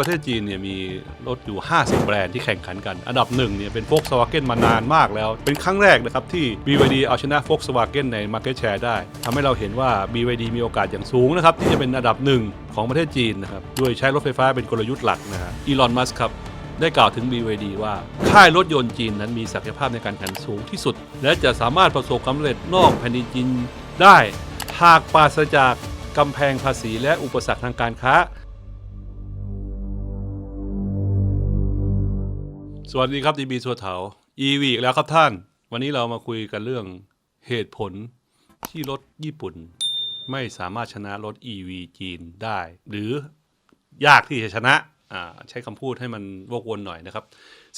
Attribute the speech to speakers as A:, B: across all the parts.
A: ประเทศจีนเนี่ยมีรถอยู่ 50 แบรนด์ที่แข่งขันกัน อันดับหนึ่งเนี่ยเป็น Volkswagen มานานมากแล้ว เป็นครั้งแรกนะครับที่ BYD เอาชนะ Volkswagen ใน Market Share ได้ทำให้เราเห็นว่า BYD มีโอกาสอย่างสูงนะครับ ที่จะเป็นอันดับหนึ่งของประเทศจีนนะครับ ด้วยใช้รถไฟฟ้าเป็นกลยุทธ์หลักนะฮะอีลอน มัสครับ ได้กล่าวถึง BYD ว่าค่ายรถยนต์จีนนั้นมีศักยภาพในการแข่งขันสูงที่สุด และจะสามารถประสบความสำเร็จนอกแผ่นดินจีนได้หากปราศจากกำแพงภาษีและอุปสรรคทางการค้า สวัสดีครับดีบีสัวเถา EV อีกแล้วครับท่าน วันนี้เรามาคุยกันเรื่องเหตุผลที่รถญี่ปุ่น ไม่สามารถชนะรถ EV จีนได้ หรือยากที่จะชนะอ่าใช้คำพูดให้มันวกวนหน่อยนะครับ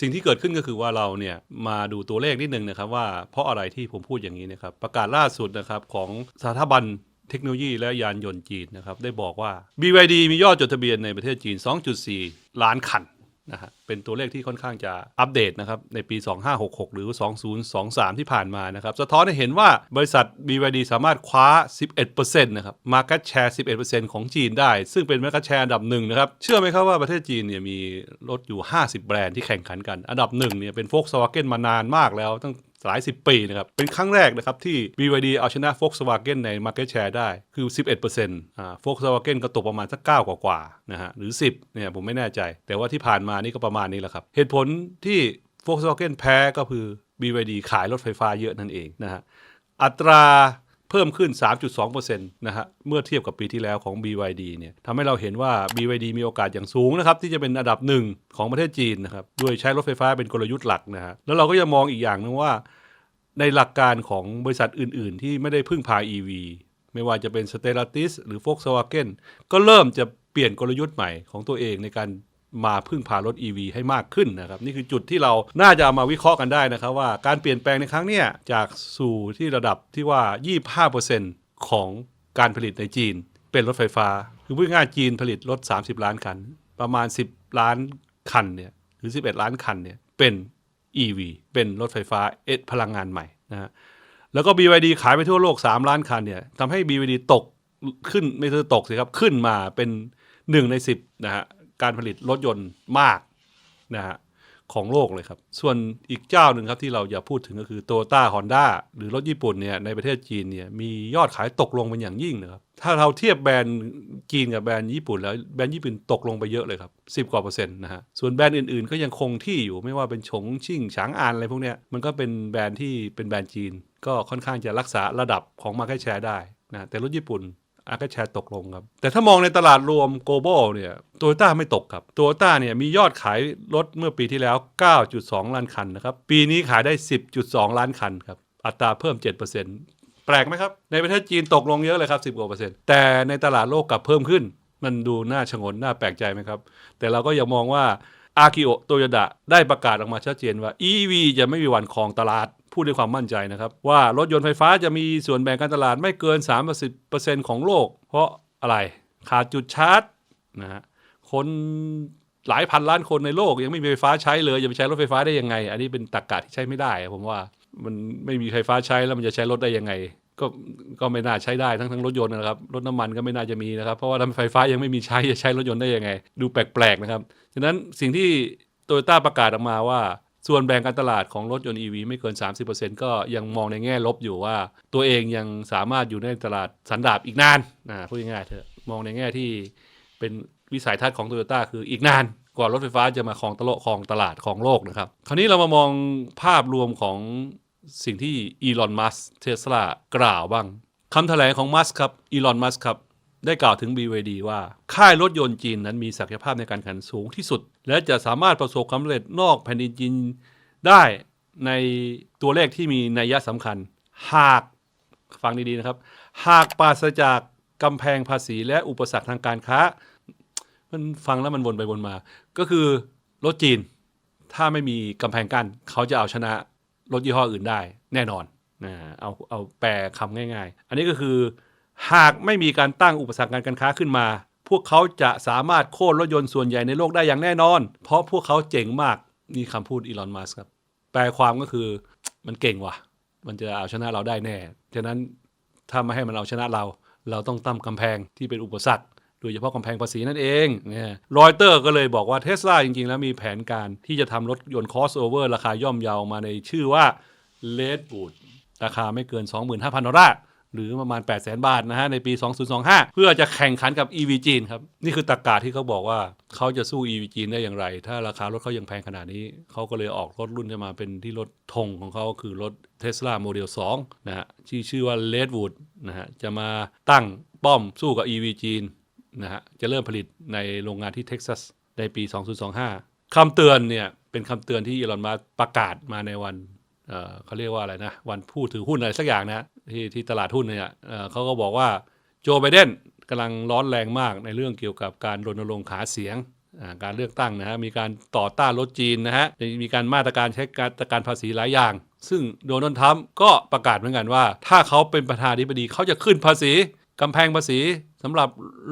A: สิ่งที่เกิดขึ้นก็คือว่าเราเนี่ยมาดูตัวเลขนิดนึงนะครับ ว่าเพราะอะไรที่ผมพูดอย่างนี้นะครับ ประกาศล่าสุดนะครับของสถาบันเทคโนโลยีและยานยนต์จีนนะครับ ได้บอกว่า BYD มียอดจดทะเบียนในประเทศจีน 2.4 ล้านคัน นะฮะเป็นตัวเลขที่ค่อนข้างจะอัปเดตนะครับในปี 2566 หรือ 2023 ที่ผ่านมานะครับสะท้อนให้เห็นว่าบริษัท BYD สามารถคว้า 11%นะครับ Market Share 11%ของจีนได้ ซึ่งเป็น Market Share อันดับหนึ่งนะครับ เชื่อไหมครับว่าประเทศจีนเนี่ยมีรถอยู่ 50 แบรนด์ที่แข่งขันกัน อันดับหนึ่งเนี่ยเป็น Volkswagen มานานมากแล้วตั้ง หลายสิบปีนะครับ เป็นครั้งแรกนะครับที่ BYD เอาชนะ Volkswagen ใน Market Share ได้คือ 11%อ่า Volkswagen ก็ตกประมาณสัก9กว่ากว่าๆนะฮะหรือ 10เนี่ยผมไม่แน่ใจ แต่ว่าที่ผ่านมานี่ก็ประมาณนี้แหละครับ เหตุผลที่ Volkswagen แพ้ก็คือ BYD ขายรถไฟฟ้าเยอะนั่นเองนะฮะอัตรา พิ่มขึ้น 3.2%นะฮะ เมื่อเทียบกับปีที่แล้วของ BYD เนี่ยทำให้เราเห็นว่า BYD มีโอกาสอย่างสูงนะครับ ที่จะเป็นอันดับหนึ่งของประเทศจีนนะครับ ด้วยใช้รถไฟฟ้าเป็นกลยุทธ์หลักนะฮะ แล้วเราก็ยังมองอีกอย่างหนึงว่า ในหลักการของบริษัทอื่น ๆ ที่ไม่ได้พึ่งพา EV ไม่ว่าจะเป็น s t e l l a t i s หรือ Volkswagen ก็เริ่มจะเปลี่ยนกลยุทธ์ใหม่ของตัวเองในการ มาพึ่งพารถ EV ให้มากขึ้นนะครับนี่คือจุดที่เราน่าจะเอามาวิเคราะห์กันได้นะครับว่าการเปลี่ยนแปลงในครั้งเนี้ยจากสู่ที่ระดับที่ว่า 25%ของการผลิตในจีนเป็นรถไฟฟ้า คือพูดง่ายจีนผลิตรถ 30 ล้านคัน ประมาณ 10 ล้านคันเนี่ยหรือ 11 ล้านคันเนี่ยเป็น EV เป็นรถไฟฟ้าเอพลังงานใหม่นะฮะแล้วก็ BYD ขายไปทั่วโลก 3 ล้านคันเนี่ยทำให้ BYD ตกขึ้นไม่ใช่ตกสิครับ ขึ้นมาเป็น 1 ใน 10นะฮะ การผลิตรถยนต์มากนะฮะของโลกเลยครับ ส่วนอีกเจ้าหนึ่งครับที่เราอย่าพูดถึงก็คือ t o y ต้าฮอนด้าหรือรถญี่ปุ่นเนี่ยในประเทศจีนเนี่ยมียอดขายตกลงเป็นอย่างยิ่งนะครับ ถ้าเราเทียบแบรนด์จีนกับแบรนด์ญี่ปุ่นแล้วแบรนด์ญี่ปุ่นตกลงไปเยอะเลยครับ10กว่าเปอร์เซ็นต์นะฮะ ส่วนแบรนด์อื่นๆ ก็ยังคงที่อยู่ไม่ว่าเป็นฉงชิ่งฉางอานอะไรพวกเนี้ยมันก็เป็นแบรนด์ที่เป็นแบรนด์จีน ก็ค่อนข้างจะรักษาระดับของ Market Share ได้นะแต่รถญี่ปุ่น อาก็แชร์ตกลงครับ แต่ถ้ามองในตลาดรวม global เนี่ยโตโยต้าไม่ตกครับโตโยต้าเนี่ยมียอดขายรถเมื่อปีที่แล้ว 9.2 ล้านคันนะครับ ปีนี้ขายได้ 10.2 ล้านคันครับ อัตราเพิ่ม 7%แปลกไหมครับ ในประเทศจีนตกลงเยอะเลยครับ 10กว่าเปอร์เซ็นต์แต่ในตลาดโลกกลับเพิ่มขึ้น มันดูน่าชงนน่าแปลกใจไหมครับ แต่เราก็ยังมองว่าอากิโอโตโยดะได้ประกาศออกมาชัดเจนว่า EV จะไม่มีวันครองตลาด พูดด้วยความมั่นใจนะครับ ว่ารถยนต์ไฟฟ้าจะมีส่วนแบ่งการตลาดไม่เกิน 30%ของโลก เพราะอะไรขาดจุดชาร์จนะฮะคนหลายพันล้านคนในโลกยังไม่มีไฟฟ้าใช้เลยจะไปใช้รถไฟฟ้าได้ยังไง อันนี้เป็นตรรกะที่ใช้ไม่ได้ ผมว่ามันไม่มีไฟฟ้าใช้แล้วมันจะใช้รถได้ยังไง ก็ก็ไม่น่าใช้ได้ทั้งทั้งรถยนต์นะครับรถน้ำมันก็ไม่น่าจะมีนะครับ เพราะว่าถ้าไฟฟ้ายังไม่มีใช้จะใช้รถยนต์ได้ยังไง ดูแปลกๆนะครับฉะนั้นสิ่งที่โตโยต้าประกาศออกมาว่า ส่วนแบ่งการตลาดของรถยนต์ EV ไม่เกิน 30%ก็ยังมองในแง่ลบอยู่ว่าตัวเองยังสามารถอยู่ในตลาดสันดาบอีกนานนะพูดง่ายๆเถอะมองในแง่ที่เป็นวิสัยทัศน์ของโตโยต้าคืออีกนานกว่ารถไฟฟ้าจะมาครองตลาดครองตลาดของโลกนะครับ คราวนี้เรามามองภาพรวมของสิ่งที่อีลอน มัสเทสลากล่าวบ้างคำแถลงของมัสครับอีลอน มัสครับ ได้กล่าวถึง BYD ว่า ค่ายรถยนต์จีนนั้นมีศักยภาพในการแข่งขันสูงที่สุด และจะสามารถประสบความสำเร็จนอกแผ่นดินจีนได้ในตัวเลขที่มีนัยยะสำคัญ หากฟังดีๆนะครับ หากปราศจากกำแพงภาษีและอุปสรรคทางการค้า มันฟังแล้วมันวนไปวนมา ก็คือรถจีน ถ้าไม่มีกำแพงกั้นเขาจะเอาชนะรถยี่ห้ออื่นได้แน่นอนนะเอาเอาแปลคำง่าย ๆ อันนี้ก็คือ หากไม่มีการตั้งอุปสรรคการค้าขึ้นมา พวกเขาจะสามารถโค่นรถยนต์ส่วนใหญ่ในโลกได้อย่างแน่นอน เพราะพวกเขาเจ๋งมากนี่คำพูดอีลอนมัสครับ แปลความก็คือมันเก่งว่ะ มันจะเอาชนะเราได้แน่ ฉะนั้นถ้าไม่ให้มันเอาชนะเรา เราต้องตั้งกำแพงที่เป็นอุปสรรคโดยเฉพาะกำแพงภาษีนั่นเองเนี่ยรอยเตอร์ก็เลยบอกว่าเทสลาจริงๆ แล้วมีแผนการที่จะทำรถยนต์ crossover ราคาย่อมเยามาในชื่อว่า Redwood ราคาไม่เกิน 25,000ดอลลาร์ หรือประมาณ 8 0 0 0 0 0 บาทนะฮะในปี 2025 เพื่อจะแข่งขันกับ EV จีนครับ นี่คือตรกกาที่เขาบอกว่าเขาจะสู้ EV จีนได้อย่างไร ถ้าราคารถเขายังแพงขนาดนี้ เขาก็เลยออกรถรุ่นจะมาเป็นที่รถธงของเขาคือรถ Tesla Model 2 นะฮะที่ชื่อว่า Redwood นะฮะจะมาตั้งป้อมสู้กับ EV จีนนะฮะจะเริ่มผลิตในโรงงานที่เท็กซัสในปี 2025คำเตือนเนี่ยเป็นคำเตือนที่อีลอนมัสประกาศมาในวัน เขาเรียกว่าอะไรนะ วันผู้ถือหุ้นอะไรสักอย่างนะที่ที่ตลาดหุ้นเนี่ยเเขาก็บอกว่าโจไบเดนกำลังร้อนแรงมากในเรื่องเกี่ยวกับการรณรงค์หาเสียงการเลือกตั้งนะฮะมีการต่อต้านรถจีนนะฮะมีการมาตรการใช้การตรการภาษีหลายอย่าง ซึ่งโดนัลด์ทรัมป์ก็ประกาศเหมือนกันว่า ถ้าเขาเป็นประธานาธิบดีเขาจะขึ้นภาษีกำแพงภาษีสำหรับ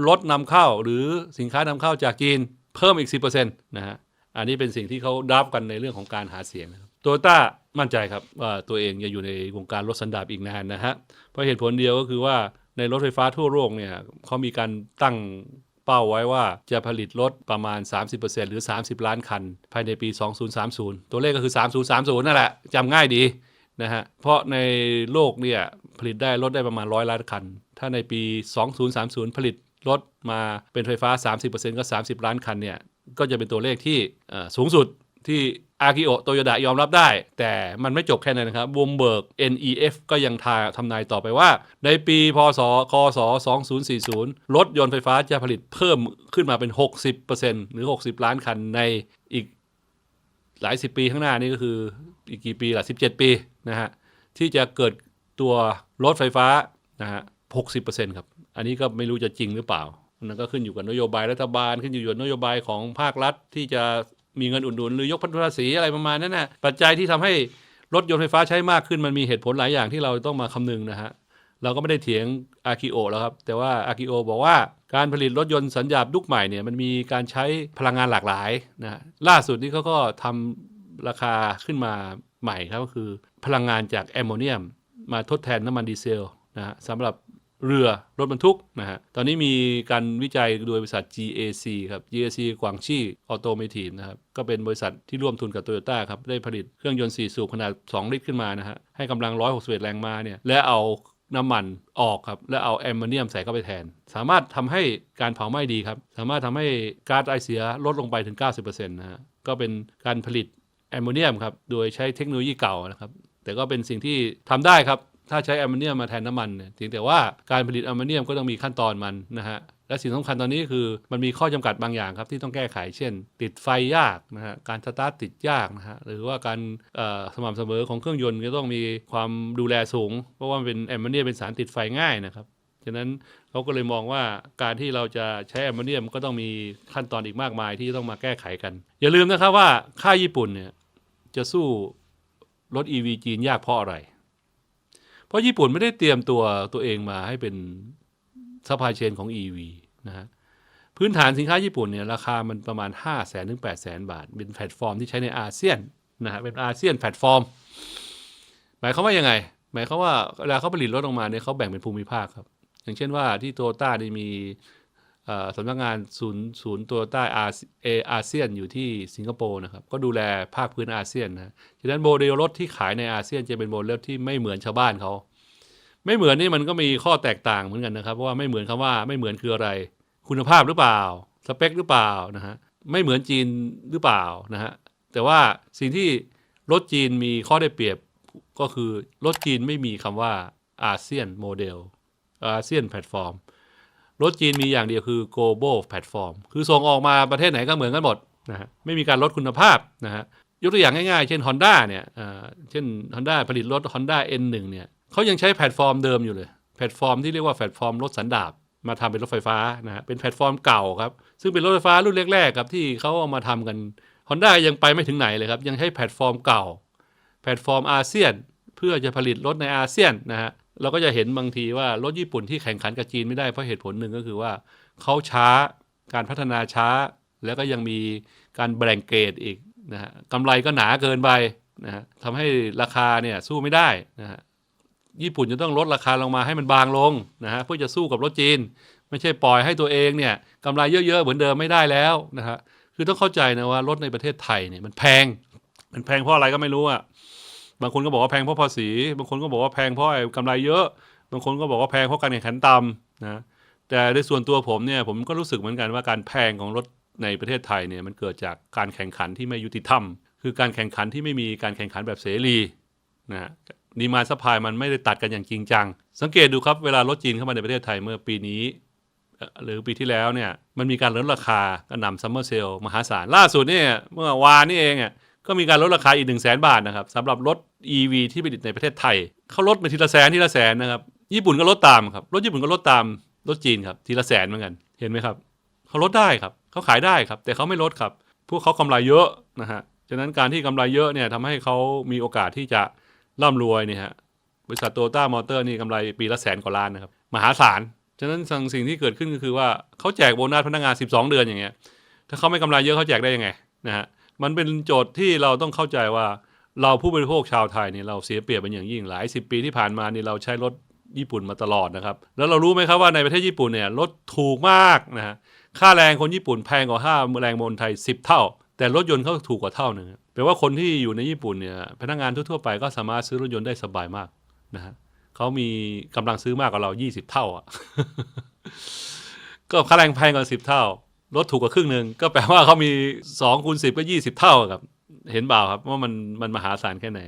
A: รถนำเข้าหรือสินค้านำเข้าจากจีนเพิ่มอีก 10%นะฮะอันนี้เป็นสิ่งที่เขาดับกันในเรื่องของการหาเสียงนะครับ โตโยต้ามั่นใจครับว่าตัวเองจะอยู่ในวงการรถสันดาปอีกนานนะฮะ เพราะเหตุผลเดียวก็คือว่าในรถไฟฟ้าทั่วโลกเนี่ยเขามีการตั้งเป้าไว้ว่าจะผลิตรถประมาณ 30%หรือ 30 ล้านคัน ภายในปี 2030 ตัวเลขก็คือ 3030 นั่นแหละจำง่ายดีนะฮะ เพราะในโลกเนี่ยผลิตได้รถได้ประมาณ 100 ล้านคัน ถ้าในปี 2030 ผลิตรถมาเป็นไฟฟ้า 30%ก็ 30 ล้านคันเนี่ย ก็จะเป็นตัวเลขที่สูงสุดที่ อากิโอโตโยดะยอมรับได้ แต่มันไม่จบแค่นั้นนะครับวมเบิร์ก NEF ก็ยังทาทำนายต่อไปว่า ในปีพศคศ 2040 รถยนต์ไฟฟ้าจะผลิตเพิ่มขึ้นมาเป็น 60%หรือ 60 ล้านคันในอีกหลายสิบปีข้างหน้านี่ก็คืออีกกี่ปีละ17 ปีนะฮะที่จะเกิดตัวรถไฟฟ้านะฮะ60%ครับ อันนี้ก็ไม่รู้จะจริงหรือเปล่ามันก็ขึ้นอยู่กับนโยบายรัฐบาลขึ้นอยู่กับนโยบายของภาครัฐที่จะ มีเงินอุดหนุนหรือยกพันธุภาษีอะไรประมาณนั้นนะปัจจัยที่ทำให้รถยนต์ไฟฟ้าใช้มากขึ้นมันมีเหตุผลหลายอย่างที่เราต้องมาคำนึงนะฮะเราก็ไม่ได้เถียงอากิโอแล้วครับ แต่ว่าอากิโอบอกว่าการผลิตรถยนต์สัญญาปยุคใหม่เนี่ยมันมีการใช้พลังงานหลากหลายนะฮะล่าสุดนี้เขาก็ทำราคาขึ้นมาใหม่ครับก็คือพลังงานจากแอมโมเนียม มาทดแทนน้ำมันดีเซลนะฮะสำหรับ เรือรถบรรทุกนะฮะตอนนี้มีการวิจัยโดยบริษัท GAC ครับ GAC กวางชี่ออโตเมทีฟนะครับก็เป็นบริษัทที่ร่วมทุนกับโตโยต้าครับได้ผลิตเครื่องยนต์ 4 สูบขนาด 2 ลิตรขึ้นมานะฮะให้กำลัง 161 แรงม้าเนี่ยและเอาน้ำมันออกครับ และเอาแอมโมเนียมใส่เข้าไปแทน สามารถทำให้การเผาไหม้ดีครับ สามารถทำให้ก๊าซไอเสียลดลงไปถึง 90%นะฮะก็เป็นการผลิตแอมโมเนียมครับ โดยใช้เทคโนโลยีเก่านะครับ แต่ก็เป็นสิ่งที่ทำได้ครับ ถ้าใช้แอมโมเนียมมาแทนน้ำมันเนี่ยเพียงแต่ว่าการผลิตแอมโมเนียมก็ต้องมีขั้นตอนมันนะฮะและสิ่งสำคัญตอนนี้คือมันมีข้อจำกัดบางอย่างครับที่ต้องแก้ไขเช่น ติดไฟยากนะฮะการสตาร์ทติดยากนะฮะหรือว่าการสม่ำเสมอของเครื่องยนต์ก็ต้องมีความดูแลสูง เพราะว่ามันเป็นแอมโมเนียมเป็นสารติดไฟง่ายนะครับฉะนั้นเขาก็เลยมองว่าการที่เราจะใช้แอมโมเนียมก็ต้องมีขั้นตอนอีกมากมายที่ต้องมาแก้ไขกัน อย่าลืมนะครับว่าค่าญี่ปุ่นเนี่ยจะสู้รถ EV จีนยากเพราะอะไร เพราะญี่ปุ่นไม่ได้เตรียมตัวตัวเองมาให้เป็นซัพพลายเชนของ EV นะฮะพื้นฐานสินค้าญี่ปุ่นเนี่ยราคามันประมาณ 5 0 0แสนถึง8 0 0แสนบาท เป็นแพลตฟอร์มที่ใช้ในอาเซียนนะฮะเป็นอาเซียนแพลตฟอร์ม หมายความว่ายังไง หมายความว่าเวลาเขาผลิตรถออกมาเนี่ยเขาแบ่งเป็นภูมิภาคครับ อย่างเช่นว่าที่โตโยต้านี่มี สำนักงานศูนย์ศูนย์โตโยต้อาเออาเซียนอยู่ที่สิงคโปร์นะครับ ก็ดูแลภาคพื้นอาเซียนนะฉะนั้นโมเดลรถที่ขายในอาเซียนจะเป็นโมเดลที่ไม่เหมือนชาวบ้านเขา ไม่เหมือนนี่มันก็มีข้อแตกต่างเหมือนกันนะครับ เพราะว่าไม่เหมือนคำว่าไม่เหมือนคืออะไร คุณภาพหรือเปล่า สเปคหรือเปล่านะฮะไม่เหมือนจีนหรือเปล่านะฮะแต่ว่าสิ่งที่รถจีนมีข้อได้เปรียบก็คือรถจีนไม่มีคำว่าอาเซียนโมเดลอาเซียนแพลตฟอร์ม รถจีนมีอย่างเดียวคือ global platform คือส่งออกมาประเทศไหนก็เหมือนกันหมดนะฮะไม่มีการลดคุณภาพนะฮะยกตัวอย่างง่ายๆ เช่น Honda เนี่ยอ่าเช่น Honda ผลิตรถ Honda N1 เนี่ยเขายังใช้แพลตฟอร์มเดิมอยู่เลย แพลตฟอร์มที่เรียกว่าแพลตฟอร์มรถสันดาปมาทำเป็นรถไฟฟ้านะฮะเป็นแพลตฟอร์มเก่าครับ ซึ่งเป็นรถไฟฟ้ารุ่นแรกๆครับที่เขาเอามาทำกัน Honda ยังไปไม่ถึงไหนเลยครับ ยังใช้แพลตฟอร์มเก่า แพลตฟอร์มอาเซียน เพื่อจะผลิตรถในอาเซียนนะฮะ เราก็จะเห็นบางทีว่ารถญี่ปุ่นที่แข่งขันกับจีนไม่ได้เพราะเหตุผลหนึ่งก็คือว่าเขาช้าการพัฒนาช้า แล้วก็ยังมีการแบ่งเกรดอีกนะฮะกำไรก็หนาเกินไปนะฮะทำให้ราคาเนี่ยสู้ไม่ได้นะฮะญี่ปุ่นจะต้องลดราคาลงมาให้มันบางลงนะฮะเพื่อจะสู้กับรถจีน ไม่ใช่ปล่อยให้ตัวเองเนี่ยกำไรเยอะๆเหมือนเดิมไม่ได้แล้วนะฮะคือต้องเข้าใจนะว่ารถในประเทศไทยเนี่ยมันแพง มันแพงเพราะอะไรก็ไม่รู้อะ บางคนก็บอกว่าแพงเพราะภาษี บางคนก็บอกว่าแพงเพราะไอ้กำไรเยอะ บางคนก็บอกว่าแพงเพราะการแข่งขันต่ำนะแต่ในส่วนตัวผมเนี่ยผมก็รู้สึกเหมือนกันว่าการแพงของรถในประเทศไทยเนี่ยมันเกิดจากการแข่งขันที่ไม่ยุติธรรม คือการแข่งขันที่ไม่มีการแข่งขันแบบเสรีนะฮะดีมาสปายมันไม่ได้ตัดกันอย่างจริงจัง สังเกตดูครับเวลารถจีนเข้ามาในประเทศไทยเมื่อปีนี้ หรือปีที่แล้วเนี่ยมันมีการลดราคากระนำซัมเมอร์เซลมหาศาลล่าสุดเนี่ยเมื่อวานนี่เองอะ ก็มีการลดราคาอีก1 0 0 0 0แบาทนะครับสำหรับรถ EV ที่ผลิตในประเทศไทย เขาลดไปทีละแสนทีละแสนนะครับ ญี่ปุ่นก็ลดตามครับ รถญี่ปุ่นก็ลดตามรถจีนครับทีละแสนเหมือนกัน เห็นไหมครับ เขาลดได้ครับ เขาขายได้ครับ แต่เขาไม่ลดครับ พวกเขากำไรเยอะนะฮะ ฉะนั้นการที่กำไรเยอะเนี่ยทำให้เขามีโอกาสที่จะร่ำรวยเนี่ยฮะ บริษัทโตต้ามอเตอร์นี่กำไรปีละแสนกว่าล้านนะครับ มหาศาล ฉะนั้นสิ่งสิ่งที่เกิดขึ้นก็คือว่าเขาแจกโบนัสพนักงาน 12 เดือนอย่างเงี้ย ถ้าเขาไม่กำไรเยอะเขาแจกได้ยังไงนะฮะ มันเป็นโจทย์ที่เราต้องเข้าใจว่าเราผู้บริโภคชาวไทยเนี่ยเราเสียเปรียบเป็นอย่างยิ่งหลายสิบปีที่ผ่านมานี่เราใช้รถญี่ปุ่นมาตลอดนะครับ แล้วเรารู้ไหมครับว่าในประเทศญี่ปุ่นเนี่ยรถถูกมากนะฮะค่าแรงคนญี่ปุ่นแพงกว่าค่าแรงคนไทย 10 เท่า แต่รถยนต์เขาถูกกว่าเท่าหนึ่งแปลว่าคนที่อยู่ในญี่ปุ่นเนี่ยพนักงานทั่วๆไปก็สามารถซื้อรถยนต์ได้สบายมากนะฮะเขามีกำลังซื้อมากกว่าเรา 20 เท่าอะก็ค่าแรงแพงกว่า10 เท่า รถถูกกว่าครึ่งหนึ่งก็แปลว่าเขามี2คูณ10ก็ 20 เท่าครับ เห็นเปล่าครับว่ามันมันมหาศาลแค่ไหน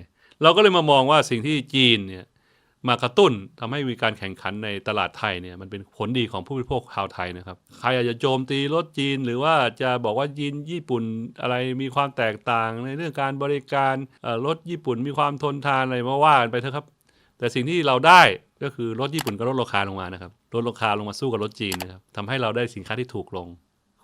A: เราก็เลยมามองว่าสิ่งที่จีนเนี่ยมากระตุ้นทำให้มีการแข่งขันในตลาดไทยเนี่ยมันเป็นผลดีของผู้บริโภคชาวไทยนะครับ ใครอยากจะโจมตีรถจีน หรือว่าจะบอกว่าจีนญี่ปุ่นอะไรมีความแตกต่างในเรื่องการบริการรถญี่ปุ่นมีความทนทานอะไรมาว่ากันไปเถอะครับ แต่สิ่งที่เราได้ก็คือรถญี่ปุ่นก็ลดราคาลงมานะครับลดราคาลงมาสู้กับรถจีนนะครับทำให้เราได้สินค้าที่ถูกลง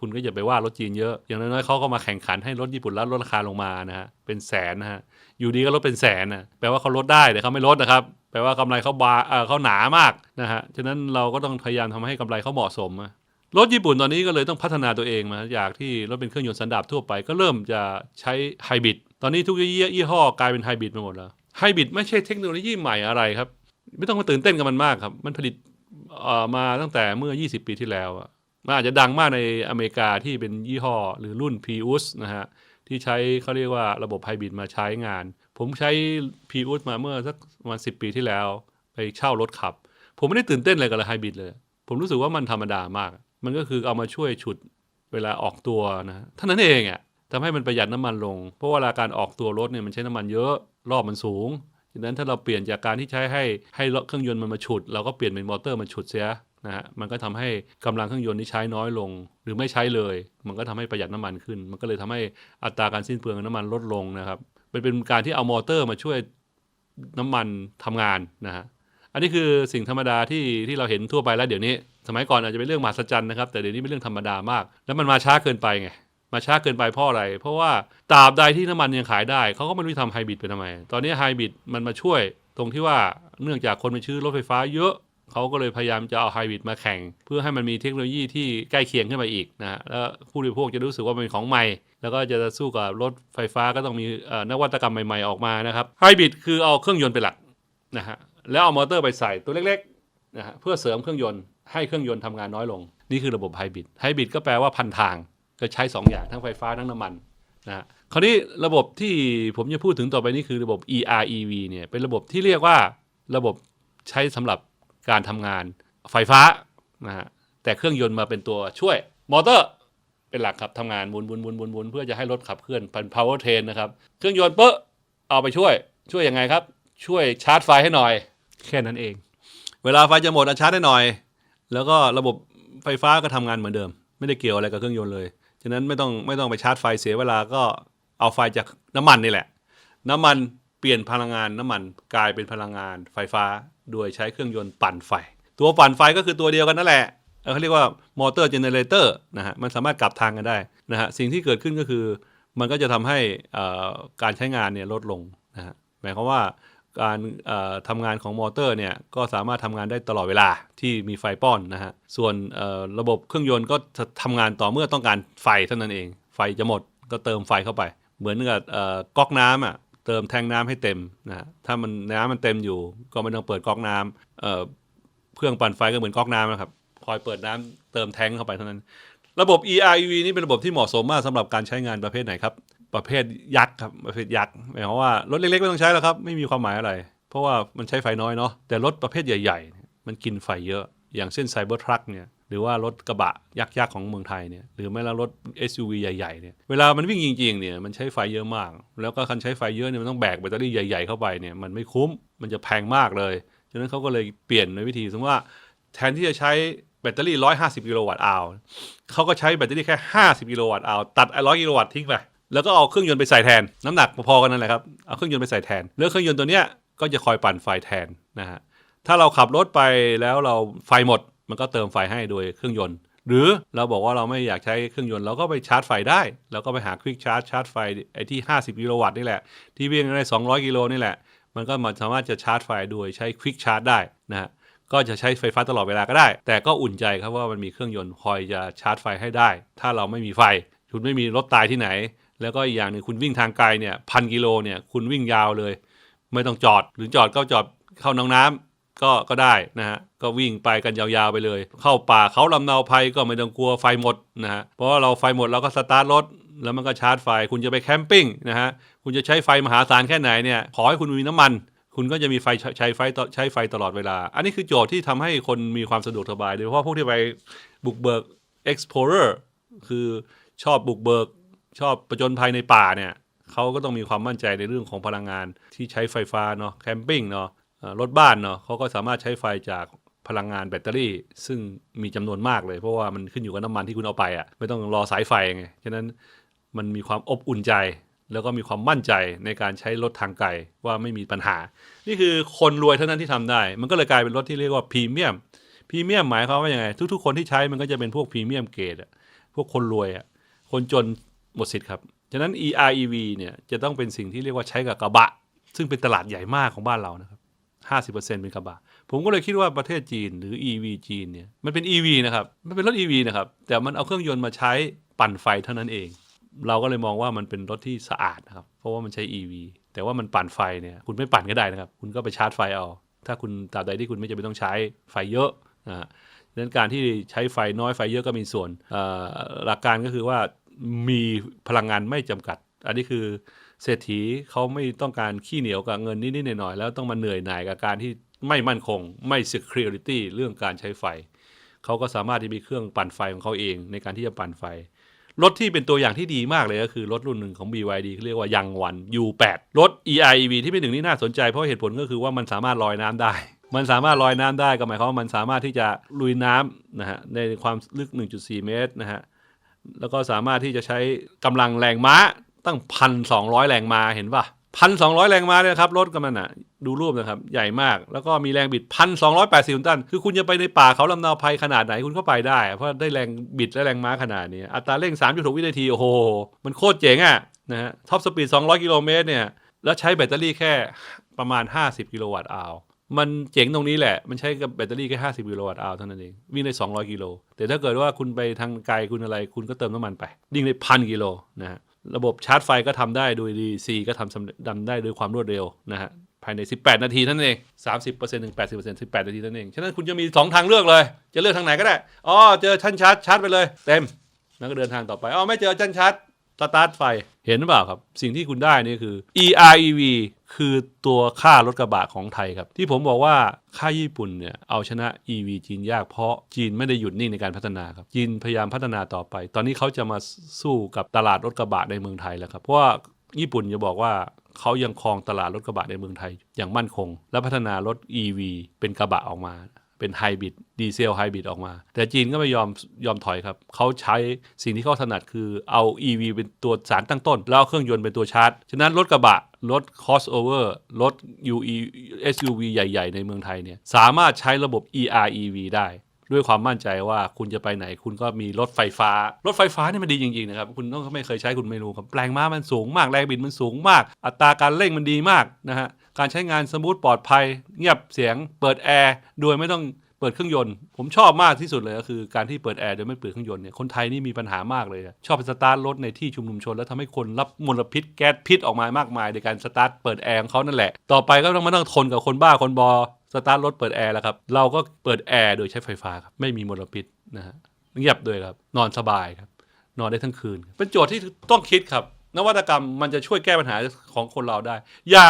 A: คุณก็อย่าไปว่ารถจีนเยอะ อย่างน้อยๆเขาก็มาแข่งขันให้รถญี่ปุ่นลดลดราคาลงมานะฮะเป็นแสนนะฮะอยู่ดีก็ลดเป็นแสนนะแปลว่าเขาลดได้แต่เขาไม่ลดนะครับแปลว่ากำไรเขาบาเออเขาหนามากนะฮะฉะนั้นเราก็ต้องพยายามทำให้กำไรเขาเหมาะสมอะรถญี่ปุ่นตอนนี้ก็เลยต้องพัฒนาตัวเองมาจากที่รถเป็นเครื่องยนต์สันดาปทั่วไปก็เริ่มจะใช้ไฮบริดตอนนี้ทุกยี่ยี่ห้อกลายเป็นไฮบริดไปหมดแล้วไฮบริดไม่ใช่เทคโนโลยีใหม่อะไรครับ ไม่ต้องมาตื่นเต้นกับมันมากครับ มันผลิตเอ่อมาตั้งแต่เมื่อ 20 ปีที่แล้วอะ มันอาจจะดังมากในอเมริกาที่เป็นยี่ห้อหรือรุ่น Prius นะฮะที่ใช้เขาเรียกว่าระบบไฮบริดมาใช้งาน ผมใช้ Prius มาเมื่อสักประมาณ10ปีที่แล้ว ไปเช่ารถขับ ผมไม่ได้ตื่นเต้นอะไรกับไฮบริดเลย ผมรู้สึกว่ามันธรรมดามาก มันก็คือเอามาช่วยฉุดเวลาออกตัวนะเท่านั้นเองอะทำให้มันประหยัดน้ำมันลง เพราะเวลาการออกตัวรถเนี่ยมันใช้น้ำมันเยอะรอบมันสูงฉะนั้นถ้าเราเปลี่ยนจากการที่ใช้ให้ให้เครื่องยนต์มันมาฉุด เราก็เปลี่ยนเป็นมอเตอร์มันฉุดเสีย นะฮะมันก็ทำให้กำลังเครื่องยนต์ที่ใช้น้อยลง หรือไม่ใช้เลย มันก็ทำให้ประหยัดน้ำมันขึ้น มันก็เลยทำให้อัตราการสิ้นเปลืองน้ำมันลดลงนะครับเป็นเป็นการที่เอามอเตอร์มาช่วยน้ำมันทำงานนะฮะอันนี้คือสิ่งธรรมดาที่ที่เราเห็นทั่วไปแล้วเดี๋ยวนี้ สมัยก่อนอาจจะเป็นเรื่องมหัศจรรย์นะครับ แต่เดี๋ยวนี้เป็นเรื่องธรรมดามาก แล้วมันมาช้าเกินไปไงมาช้าเกินไปเพราะอะไร เพราะว่าตราบใดที่น้ำมันยังขายได้เขาก็ไม่รู้ทำไฮบริดไปทำไม ตอนนี้ไฮบริดมันมาช่วยตรงที่ว่าเนื่องจากคนไปซื้อรถไฟฟ้าเยอะ เขาก็เลยพยายามจะเอาไฮบริดมาแข่ง เพื่อให้มันมีเทคโนโลยีที่ใกล้เคียงขึ้นมาอีกนะฮะแล้วผู้บริโภคจะรู้สึกว่ามันเป็นของใหม่ แล้วก็จะสู้กับรถไฟฟ้าก็ต้องมีนวัตกรรมใหม่ๆออกมานะครับไฮบริดคือเอาเครื่องยนต์เป็นหลักนะฮะแล้วเอามอเตอร์ไปใส่ตัวเล็กๆนะฮะเพื่อเสริมเครื่องยนต์ให้เครื่องยนต์ทำงานน้อยลง นี่คือระบบไฮบริดไฮบริดก็แปลว่าพันทางก็ใช้ 2 อย่างทั้งไฟฟ้าทั้งน้ำมันนะฮะคราวนี้ระบบที่ผมจะพูดถึงต่อไปนี้คือระบบ EREV เนี่ยเป็นระบบที่เรียกว่าระบบใช้สำหรับ การทำงานไฟฟ้านะฮะแต่เครื่องยนต์มาเป็นตัวช่วยมอเตอร์เป็นหลักครับทำงานหมุนหมุนหมุนหมุนหมุนเพื่อจะให้รถขับเคลื่อนเป็น power train นะครับเครื่องยนต์เป๊ะเอาไปช่วยช่วยยังไงครับ ช่วยชาร์จไฟให้หน่อย แค่นั้นเอง เวลาไฟจะหมดอะชาร์จให้หน่อย แล้วก็ระบบไฟฟ้าก็ทำงานเหมือนเดิม ไม่ได้เกี่ยวอะไรกับเครื่องยนต์เลยฉะนั้นไม่ต้องไม่ต้องไปชาร์จไฟเสียเวลาก็เอาไฟจากน้ำมันนี่แหละ น้ำมัน เปลี่ยนพลังงานน้ำมันกลายเป็นพลังงานไฟฟ้า โดยใช้เครื่องยนต์ปั่นไฟ ตัวปั่นไฟก็คือตัวเดียวกันนั่นแหละเขาเรียกว่ามอเตอร์เจเนเรเตอร์นะฮะมันสามารถกลับทางกันได้นะฮะสิ่งที่เกิดขึ้นก็คือมันก็จะทำให้การใช้งานเนี่ยลดลงนะฮะหมายความว่าการเอ่อทำงานของมอเตอร์เนี่ยก็สามารถทำงานได้ตลอดเวลาที่มีไฟป้อนนะฮะส่วนระบบเครื่องยนต์ก็จะทำงานต่อเมื่อต้องการไฟเท่านั้นเอง ไฟจะหมดก็เติมไฟเข้าไป เหมือนกับก๊อกน้ำอะ เติมแทงน้ำให้เต็มนะฮะถ้ามันน้ำมันเต็มอยู่ ก็ไม่ต้องเปิดก๊อกน้ำเอ่อเครื่องปั่นไฟก็เหมือนก๊อกน้ำนะครับคอยเปิดน้ำเติมแทงเข้าไปเท่านั้น ระบบ EREV นี่เป็นระบบที่เหมาะสมมากสำหรับการใช้งานประเภทไหนครับ ประเภทยักษ์ครับประเภทยักษ์หมายความว่ารถเล็กๆไม่ต้องใช้แล้วครับ ไม่มีความหมายอะไร เพราะว่ามันใช้ไฟน้อยเนาะแต่รถประเภทใหญ่ ๆ มันกินไฟเยอะอย่างเช่นไซเบอร์ทรัคเนี่ย หรือว่ารถกระบะยักษ์ๆของเมืองไทยเนี่ยหรือไม่แล้วรถ SUV ใหญ่ๆเนี่ยเวลามันวิ่งจริงๆเนี่ยมันใช้ไฟเยอะมาก แล้วก็คันใช้ไฟเยอะเนี่ยมันต้องแบกแบตเตอรี่ใหญ่ๆเข้าไปเนี่ยมันไม่คุ้มมันจะแพงมากเลยฉะนั้นเขาก็เลยเปลี่ยนในวิธีสมมติว่าแทนที่จะใช้แบตเตอรี่ 150 กิโลวัตต์อาวเขาก็ใช้แบตเตอรี่แค่ 50 กิโลวัตต์อาวตัดไอ้ร้อยกิโลวัตต์ทิ้งไป แล้วก็เอาเครื่องยนต์ไปใส่แทน น้ำหนักพอๆกันนั่นแหละครับ เอาเครื่องยนต์ไปใส่แทน แล้วเครื่องยนต์ตัวเนี้ยก็จะคอยปั่นไฟแทนนะฮะ ถ้าเราขับรถไปแล้วเราไฟหมด มันก็เติมไฟให้โดยเครื่องยนต์ หรือเราบอกว่าเราไม่อยากใช้เครื่องยนต์เราก็ไปชาร์จไฟได้ แล้วก็ไปหาควิกชาร์จชาร์จไฟไอ้ที่ 50 กิโลวัตต์นี่แหละ ที่วิ่งได้ 200 กิโลนี่แหละ มันก็มาสามารถจะชาร์จไฟโดยใช้ควิกชาร์จได้นะฮะก็จะใช้ไฟฟ้าตลอดเวลาก็ได้ แต่ก็อุ่นใจครับว่ามันมีเครื่องยนต์คอยจะชาร์จไฟให้ได้ ถ้าเราไม่มีไฟ คุณไม่มีรถตายที่ไหน แล้วก็อีกอย่างหนึ่งคุณวิ่งทางไกลเนี่ยพันกิโลเนี่ยคุณวิ่งยาวเลย ไม่ต้องจอดหรือจอดก็จอดเข้าน้องน้ำ ก็ก็ได้นะฮะก็วิ่งไปกันยาวๆไปเลย เข้าป่าเขาลำเนาภัยก็ไม่ต้องกลัวไฟหมดนะฮะเพราะว่าเราไฟหมดเราก็สตาร์ทรถแล้วมันก็ชาร์จไฟ คุณจะไปแคมปิ้งนะฮะคุณจะใช้ไฟมหาศาลแค่ไหนเนี่ยขอให้คุณมีน้ำมัน คุณก็จะมีไฟใช้ไฟต่อใช้ไฟตลอดเวลา อันนี้คือโจทย์ที่ทำให้คนมีความสะดวกสบายโดยเฉพาะพวกที่ไปบุกเบิก explorer คือชอบบุกเบิก ชอบประจนภัยในป่าเนี่ยเขาก็ต้องมีความมั่นใจในเรื่องของพลังงานที่ใช้ไฟฟ้าเนาะแคมปิ้งเนาะ รถบ้านเนาะเขาก็สามารถใช้ไฟจากพลังงานแบตเตอรี่ ซึ่งมีจำนวนมากเลย เพราะว่ามันขึ้นอยู่กับน้ำมันที่คุณเอาไปอะ่ะไม่ต้องรอสายไฟไงฉะนั้นมันมีความอบอุ่นใจ แล้วก็มีความมั่นใจในการใช้รถทางไกลว่าไม่มีปัญหา นี่คือคนรวยเท่านั้นที่ทำได้ มันก็เลยกลายเป็นรถที่เรียกว่าพรีเมียมพรีเมียมหมายความว่าอย่างไง ทุก ๆ คนที่ใช้มันก็จะเป็นพวกพรีเมียมเกรดอะพวกคนรวยอะคนจนหมดสิทธิ์ครับฉะนั้น EREV เนี่ยจะต้องเป็นสิ่งที่เรียกว่าใช้กับกระบะ ซึ่งเป็นตลาดใหญ่มากของบ้านเรานะครับ 50%เป็นกระบะ ผมก็เลยคิดว่าประเทศจีนหรือ EV จีนเนี่ยมันเป็น EV นะครับมันเป็นรถ EV นะครับแต่มันเอาเครื่องยนต์มาใช้ปั่นไฟเท่านั้นเอง เราก็เลยมองว่ามันเป็นรถที่สะอาดนะครับเพราะว่ามันใช้ EV แต่ว่ามันปั่นไฟเนี่ยคุณไม่ปั่นก็ได้นะครับ คุณก็ไปชาร์จไฟเอา ถ้าคุณตราบใดที่คุณไม่จำเป็นต้องใช้ไฟเยอะนะฮะดังนั้นการที่ใช้ไฟน้อยไฟเยอะก็มีส่วนอ่อหลักการก็คือว่ามีพลังงานไม่จำกัด อันนี้คือ เศรษฐีเขาไม่ต้องการขี้เหนียวกับเงินนิดๆหน่อยๆแล้วต้องมาเหนื่อยหน่ายกับการที่ไม่มั่นคง ไม่ security เรื่องการใช้ไฟ เขาก็สามารถที่มีเครื่องปั่นไฟของเขาเองในการที่จะปั่นไฟ รถที่เป็นตัวอย่างที่ดีมากเลยก็คือรถรุ่นหนึ่งของ BYD เขาเรียกว่ายังวัน U8 รถ EREV ที่เป็นหนึ่งนี่น่าสนใจเพราะเหตุผลก็คือว่ามันสามารถลอยน้ำได้ มันสามารถลอยน้ำได้ก็หมายความว่ามันสามารถที่จะลุยน้ำนะฮะในความลึก 1.4 เมตรนะฮะแล้วก็สามารถที่จะใช้กำลังแรงม้า ตั้งพันสองร้อยแรงม้าเห็นปะพันสองร้อยแรงม้าเนี่ยครับรถกับมันอะ ดูรูปนะครับ ใหญ่มาก แล้วก็มีแรงบิดพันสองร้อยแปดสิบตัน คือคุณจะไปในป่าเขาลำนาภัยขนาดไหนคุณก็ไปได้ เพราะได้แรงบิดและแรงม้าขนาดนี้ อัตราเร่ง3.6วินาที โอ้โห มันโคตรเจ๋งอะนะฮะท็อปสปีด200กิโลเมตรเนี่ย แล้วใช้แบตเตอรี่แค่ประมาณ50กิโลวัตต์อาวมันเจ๋งตรงนี้แหละ มันใช้กับแบตเตอรี่แค่ 50 กิโลวัตต์อาวเท่านั้นเอง วิ่งได้ 200 กิโล แต่ถ้าเกิดว่าคุณไปทางไกลคุณอะไร คุณก็เติมน้ำมันไป วิ่งได้พันกิโลนะฮะ ระบบชาร์จไฟก็ทำได้โดย DC ก็ทำสำเร็จทำได้โดยความรวดเร็วนะฮะภายใน 18 นาทีเท่านั้นเอง 30%ถึง 80% 18 นาทีเท่านั้นเอง ฉะนั้นคุณจะมี 2 ทางเลือกเลย จะเลือกทางไหนก็ได้ อ๋อ เจอชั้นชาร์จชาร์จไปเลย เต็ม แล้วก็เดินทางต่อไป อ๋อ ไม่เจอชั้นชาร์จ สตาร์ทไฟเห็นหรือเปล่าครับ สิ่งที่คุณได้นี่คือ EREV คือตัวค่ารถกระบะของไทยครับ ที่ผมบอกว่าค่าญี่ปุ่นเนี่ยเอาชนะ EV จีนยากเพราะจีนไม่ได้หยุดนิ่งในการพัฒนาครับ จีนพยายามพัฒนาต่อไป ตอนนี้เขาจะมาสู้กับตลาดรถกระบะในเมืองไทยแล้วครับ เพราะว่าญี่ปุ่นจะบอกว่าเขายังครองตลาดรถกระบะในเมืองไทย อย่างมั่นคง และพัฒนารถ EV เป็นกระบะออกมา เป็นไฮบริดดีเซลไฮบริดออกมา แต่จีนก็ไม่ยอมยอมถอยครับ เขาใช้สิ่งที่เขาถนัดคือเอา EV เป็นตัวสารตั้งต้น แล้วเอาเครื่องยนต์เป็นตัวชาร์จ ฉะนั้นรถกระบะ รถ crossover รถ UE SUV ใหญ่ ๆ ในเมืองไทยเนี่ยสามารถใช้ระบบ EREV ได้ด้วยความมั่นใจว่าคุณจะไปไหนคุณก็มีรถไฟฟ้า รถไฟฟ้านี่มันดีจริงๆนะครับ คุณต้องไม่เคยใช้คุณไม่รู้ครับแปลงม้ามันสูงมากแรงบิดมันสูงมาก อัตราการเร่งมันดีมากนะฮะ การใช้งานสมูทปลอดภัย เงียบเสียงเปิดแอร์โดยไม่ต้องเปิดเครื่องยนต์ ผมชอบมากที่สุดเลยก็คือการที่เปิดแอร์โดยไม่เปิดเครื่องยนต์เนี่ยคนไทยนี่มีปัญหามากเลย ชอบไปสตาร์ทรถในที่ชุมนุมชน แล้วทำให้คนรับมลพิษแก๊สพิษออกมามากมายในการสตาร์ทเปิดแอร์ของเขานั่นแหละ ต่อไปก็ต้องมานั่งทนกับคนบ้าคนบอสตาร์ทรถเปิดแอร์แล้วครับเราก็เปิดแอร์โดยใช้ไฟฟ้าครับไม่มีมลพิษนะฮะเงียบด้วยครับนอนสบายครับนอนได้ทั้งคืน เป็นโจทย์ที่ต้องคิดครับ นวัตกรรมมันจะช่วยแก้ปัญหาของคนเราได้ อย่า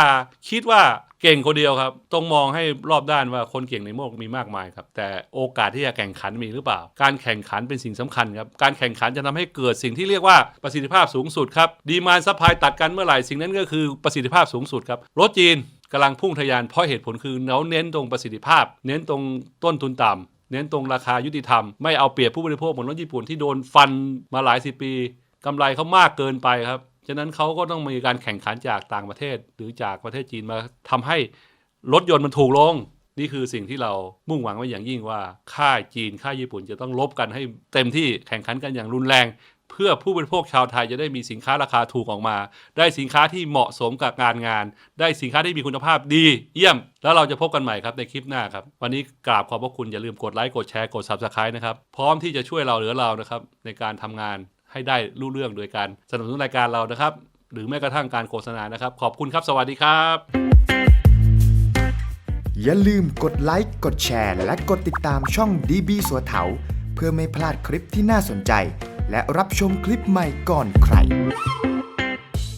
A: คิดว่าเก่งคนเดียวครับ ต้องมองให้รอบด้านว่าคนเก่งในโลกมีมากมายครับ แต่โอกาสที่จะแข่งขันมีหรือเปล่า การแข่งขันเป็นสิ่งสำคัญครับ การแข่งขันจะทำให้เกิดสิ่งที่เรียกว่าประสิทธิภาพสูงสุดครับ ดีมานซัพพลายตัดกันเมื่อไหร่ สิ่งนั้นก็คือประสิทธิภาพสูงสุดครับ รถจีนกำลังพุ่งทะยานเพราะเหตุผลคือเราเน้นตรงประสิทธิภาพ เน้นตรงต้นทุนต่ำเน้นตรงราคายุติธรรม ไม่เอาเปรียบผู้บริโภคเหมือนรถญี่ปุ่นที่โดนฟันมาหลายสิบปีกำไรเขามากเกินไปครับ ฉะนั้นเขาก็ต้องมีการแข่งขันจากต่างประเทศ หรือจากประเทศจีนมาทำให้รถยนต์มันถูกลง นี่คือสิ่งที่เรามุ่งหวังไว้อย่างยิ่งว่า ค่ายจีนค่ายญี่ปุ่นจะต้องลบกันให้เต็มที่แข่งขันกันอย่างรุนแรง เพื่อผู้บริโภคชาวไทยจะได้มีสินค้าราคาถูกออกมา ได้สินค้าที่เหมาะสมกับงานงาน ได้สินค้าที่มีคุณภาพดี เยี่ยม แล้วเราจะพบกันใหม่ครับในคลิปหน้าครับ วันนี้กราบขอบพระคุณอย่าลืมกดไลค์กดแชร์กด subscribe นะครับพร้อมที่จะช่วยเราเหลือเรานะครับในการทำงาน ให้ได้รู้เรื่องโดยการสนับสนุนรายการเรานะครับ หรือแม้กระทั่งการโฆษณานะครับ ขอบคุณครับ สวัสดีครับ
B: อย่าลืมกดไลค์กดแชร์ และกดติดตามช่อง DB สัวเถาเพื่อไม่พลาดคลิปที่น่าสนใจ และรับชมคลิปใหม่ก่อนใคร